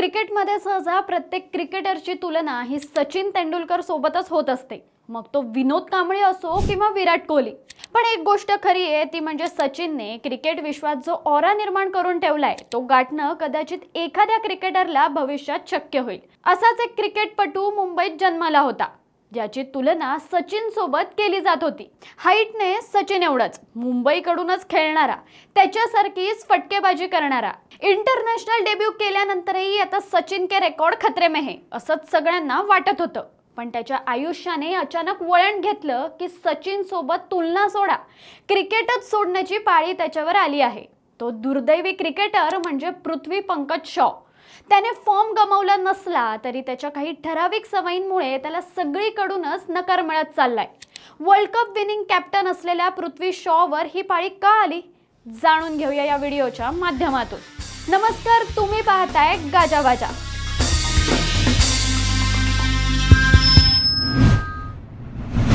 क्रिकेटमध्ये सहसा प्रत्येक क्रिकेटरची तुलना ही सचिन तेंडुलकर सोबतच होत असते. मग तो विनोद कांबळे असो किंवा विराट कोहली. पण एक गोष्ट खरी आहे ती म्हणजे सचिनने क्रिकेट विश्वात जो ऑरा निर्माण करून ठेवलाय तो गाठणं कदाचित एखाद्या क्रिकेटरला भविष्यात शक्य होईल. असाच एक क्रिकेटपटू मुंबईत जन्माला होता. ज्याची तुलना सचिन सोबत केली जात होती. हाईटने सचिन एवढंच मुंबईकडूनच खेळणारा त्याच्यासारखीच फटकेबाजी करणारा. इंटरनॅशनल डेब्यू केल्यानंतरही आता सचिन के रेकॉर्ड खतरे में हे असंच सगळ्यांना वाटत होतं. पण त्याच्या आयुष्याने अचानक वळण घेतलं की सचिन सोबत तुलना सोडा. क्रिकेटच सोडण्याची पाळी त्याच्यावर आली आहे. तो दुर्दैवी क्रिकेटर म्हणजे पृथ्वी पंकज शॉ. त्याने फॉर्म गमावला नसला तरी त्याच्या काही ठराविक सवयींमुळे त्याला सगळीकडूनच नकार मिळत चाललाय. वर्ल्ड कप विनिंग कॅप्टन असलेल्या पृथ्वी शॉवर ही पाळी का आली? जाणून घेऊया या व्हिडिओच्या माध्यमातून. नमस्कार तुम्ही पाहताय गाजा बाजा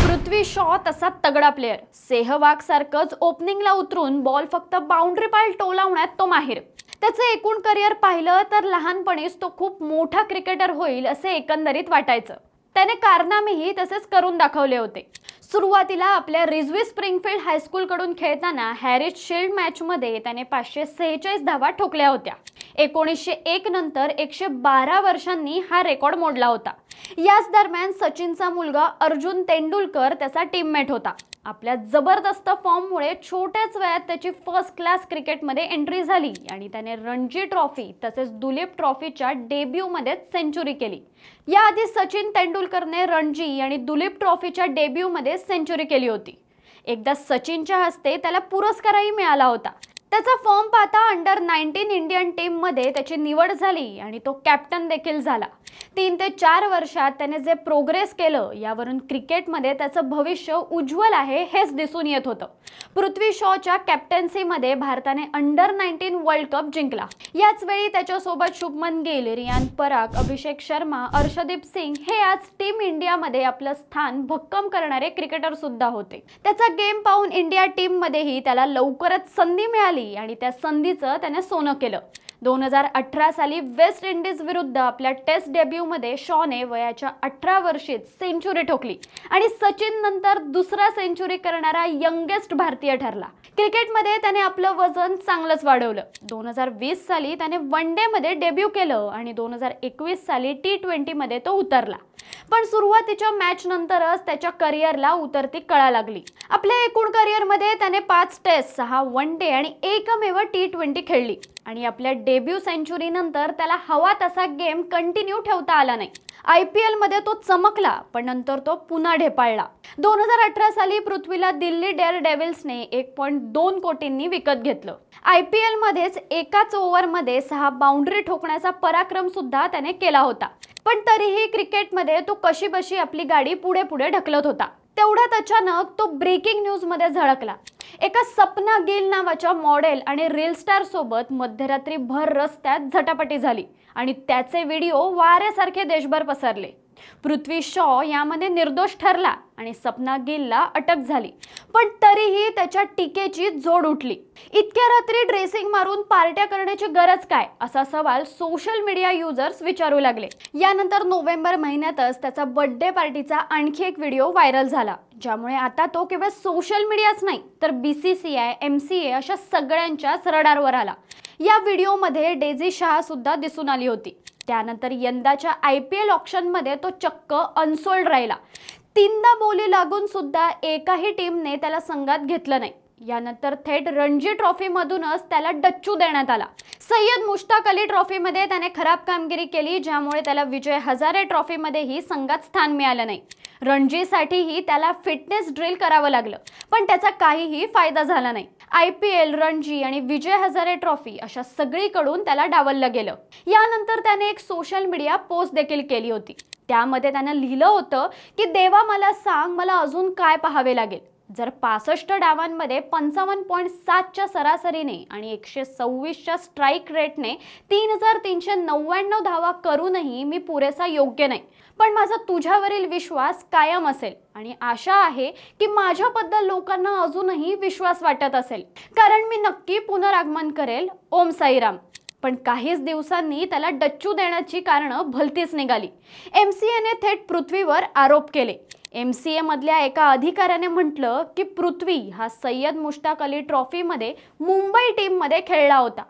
पृथ्वी शॉ तसा तगडा प्लेअर सेहवाग सारखंच ओपनिंगला उतरून बॉल फक्त बाउंड्री पाल टोलावण्यात तो माहीर. त्याचं एकूण करिअर पाहिलं तर लहानपणीच तो खूप मोठा क्रिकेटर होईल असे एकंदरीत वाटायचं. त्याने कारनामेही तसेच करून दाखवले होते. सुरुवातीला आपल्या रिझवी स्प्रिंगफील्ड हायस्कूलकडून खेळताना हॅरिस शिल्ड मॅचमध्ये त्याने पाचशे सेहेचाळीस धावा ठोकल्या होत्या. एकोणीसशे एक नंतर एकशे बारा वर्षांनी हा रेकॉर्ड मोडला होता. याच दरम्यान सचिनचा मुलगा अर्जुन तेंडुलकर त्याचा टीममेट होता. आपल्या जबरदस्त फॉर्ममुळे छोट्याच वयात त्याची फर्स्ट क्लास क्रिकेटमध्ये एंट्री झाली. आणि त्याने रणजी ट्रॉफी तसेच दुलीप ट्रॉफीच्या डेब्यूमध्ये सेंचुरी केली. याआधी सचिन तेंडुलकरने रणजी आणि दुलीप ट्रॉफीच्या डेब्यूमध्ये सेंचुरी केली होती. एकदा सचिनच्या हस्ते त्याला पुरस्कारही मिळाला होता. त्याचा फॉर्म पाहता अंडर नाईन्टीन इंडियन टीममध्ये त्याची निवड झाली आणि तो कॅप्टन देखील झाला. तीन ते चार वर्षात त्याने जे प्रोग्रेस केलं यावरून क्रिकेटमध्ये त्याचं भविष्य उज्ज्वल आहे हेच दिसून येत होतं. पृथ्वी शॉच्या कॅप्टन्सीमध्ये भारताने अंडर नाईन्टीन वर्ल्ड कप जिंकला. याच वेळी त्याच्यासोबत शुभमन गिल रियान पराग अभिषेक शर्मा अर्षदीप सिंग हे आज टीम इंडियामध्ये आपलं स्थान भक्कम करणारे क्रिकेटर सुद्धा होते. त्याचा गेम पाहून इंडिया टीममध्येही त्याला लवकरच संधी मिळाली. आणि त्या संधीचं त्याने सोनं केलं. दोन हजार अठरा साली वेस्ट इंडिज विरुद्ध आपल्या टेस्ट डेब्यूमध्ये शॉने वयाच्या अठरा वर्षीत सेंचुरी ठोकली. आणि सचिन नंतर दुसरा सेंचुरी करणारा यंगेस्ट भारतीय ठरला. क्रिकेटमध्ये त्याने आपलं वजन चांगलंच वाढवलं. दोन हजार वीस साली त्याने वन डेमध्ये डेब्यू केलं आणि दोन हजार एकवीस साली टी ट्वेंटीमध्ये तो उतरला. पण सुरुवातीच्या मॅच नंतरच त्याच्या करिअरला उतरती कळा लागली. आपल्या एकूण करिअरमध्ये त्याने पाच टेस्ट सहा वन डे आणि एकमेव टी ट्वेंटी खेळली. आणि आपल्या डेब्यू सेंचुरीनंतर त्याला हवा तसा गेम कंटिन्यू ठेवता आला नाही. आय पी एलमध्ये तो चमकला पण नंतर तो पुन्हा ढेपाळला. दोन हजार अठरा साली पृथ्वीला दिल्ली डेअर डेव्हिल्सने एक पॉईंट दोन कोटींनी विकत घेतलं. आय पी एलमध्येच एकाच ओव्हरमध्ये सहा बाउंड्री ठोकण्याचा पराक्रम सुद्धा त्याने केला होता. पण तरीही क्रिकेटमध्ये तो कशी बशी आपली गाडी पुढे पुढे ढकलत होता. तेवढ्यात अचानक तो ब्रेकिंग न्यूजमध्ये झळकला. एका सपना गिल नावाच्या मॉडेल आणि रील स्टार सोबत मध्यरात्री भर रस्त्यात झटापटी झाली आणि त्याचे व्हिडिओ वाऱ्यासारखे देशभर पसरले. पृथ्वी शॉ यामध्ये निर्दोष ठरला. आणि सपना गिलला अटक झाली. पण तरीही त्याच्या टीकेची जोड उठली. इतक्या रात्री ड्रेसिंग मारून पार्ट्या करण्याची गरज काय? असा सवाल सोशल मीडिया युजर्स विचारू लागले. यानंतर नोव्हेंबर महिन्यातच त्याचा बर्थडे पार्टीचा आणखी एक व्हिडिओ व्हायरल झाला. ज्यामुळे आता तो केवळ सोशल मीडियाच नाही तर B C C I M C A अशा सगळ्यांच्याच रडारवर आला. या व्हिडिओमध्ये डेझी शहा सुद्धा दिसून आली होती. त्यानंतर यंदाच्या आय पी एल ऑप्शनमध्ये तो चक्क अनसोल्ड राहिला. तीनदा बोली लागून सुद्धा एकाही टीमने त्याला संघात घेतलं नाही. यानंतर थेट रणजी ट्रॉफीमधूनच त्याला डच्चू देण्यात आला. सय्यद मुश्ताक अली ट्रॉफीमध्ये त्याने खराब कामगिरी केली ज्यामुळे त्याला विजय हजारे ट्रॉफीमध्येही संघात स्थान मिळालं नाही. रणजीसाठीही त्याला फिटनेस ड्रिल करावं लागलं पण त्याचा काहीही फायदा झाला नाही. आय पी एल रणजी आणि विजय हजारे ट्रॉफी अशा सगळीकडून त्याला डावललं गेलं. यानंतर त्याने एक सोशल मीडिया पोस्ट देखील केली होती. त्यामध्ये त्यानं लिहिलं होतं की देवा मला सांग मला अजून काय पाहावे लागेल? जर पासष्ट डावांमध्ये पंचावन्न पॉईंट सातच्या सरासरीने आणि एकशे सव्वीसच्या स्ट्राईक रेटने तीन हजार तीनशे नव्याण्णव धावा करूनही मी पुरेसा योग्य नाही. पण माझा तुझ्यावरील विश्वास कायम असेल आणि आशा आहे की माझ्याबद्दल लोकांना अजूनही विश्वास वाटत असेल. कारण मी नक्की पुनरागमन करेल. ओम साईराम. पण काहीच दिवसांनी त्याला डच्चू देण्याची कारणं भलतीच निघाली. एम सी एने थेट पृथ्वीवर आरोप केले. एम सी एमधल्या मधल्या एका अधिकाऱ्याने म्हटलं की पृथ्वी हा सय्यद मुश्ताक अली ट्रॉफीमध्ये मुंबई टीममध्ये खेळला होता.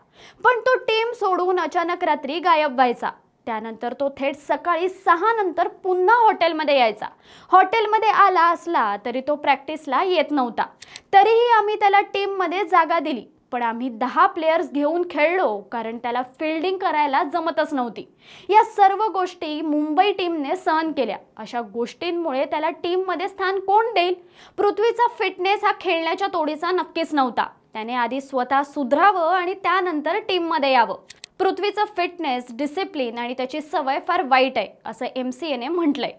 पण तो टीम सोडून अचानक रात्री गायब व्हायचा. त्यानंतर तो थेट सकाळी सहा नंतर पुन्हा हॉटेलमध्ये यायचा. हॉटेलमध्ये आला असला तरी तो प्रॅक्टिसला येत नव्हता. तरीही आम्ही त्याला टीममध्ये जागा दिली. पण आम्ही दहा प्लेयर्स घेऊन खेळलो कारण त्याला फिल्डिंग करायला जमतच नव्हती. या सर्व गोष्टी मुंबई टीमने सहन केल्या. अशा गोष्टींमुळे त्याला टीममध्ये स्थान कोण देईल? पृथ्वीचा फिटनेस हा खेळण्याच्या तोडीचा नक्कीच नव्हता. त्याने आधी स्वतः सुधरावं आणि त्यानंतर टीममध्ये यावं. पृथ्वीचं फिटनेस डिसिप्लिन आणि त्याची सवय फार वाईट आहे असं एम सी एने म्हटलंय.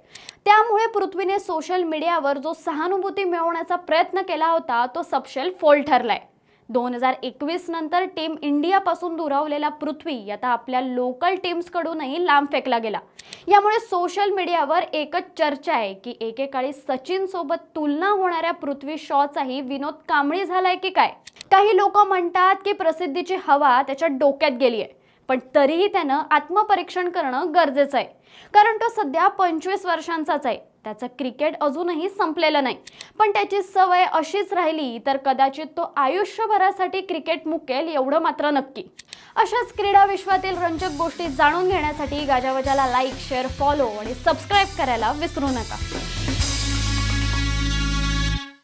त्यामुळे पृथ्वीने सोशल मीडियावर जो सहानुभूती मिळवण्याचा प्रयत्न केला होता तो सपशेल फोल ठरलाय. दोन हजार एकवीस नंतर टीम इंडियापासून दुरावलेला पृथ्वी आता आपल्या लोकल टीम्सकडूनही लांब फेकला गेला. यामुळे सोशल मीडियावर एकच चर्चा आहे की एकेकाळी सचिन सोबत तुलना होणाऱ्या पृथ्वी शॉचाही विनोद कांबळी झालाय की काय? काही लोक म्हणतात की प्रसिद्धीची हवा त्याच्या डोक्यात गेली आहे पण तरीही त्यानं आत्मपरीक्षण करणं गरजेचं आहे. कारण तो सध्या पंचवीस वर्षांचाच आहे. त्याचं क्रिकेट अजूनही संपलेलं नाही. पण त्याची सवय अशीच राहिली तर कदाचित तो आयुष्यभरासाठी क्रिकेट मुकेल एवढं मात्र नक्की. अशाच क्रीडा विश्वातील रंजक गोष्टी जाणून घेण्यासाठी गाजावाजाला लाईक शेअर फॉलो आणि सबस्क्राईब करायला विसरू नका.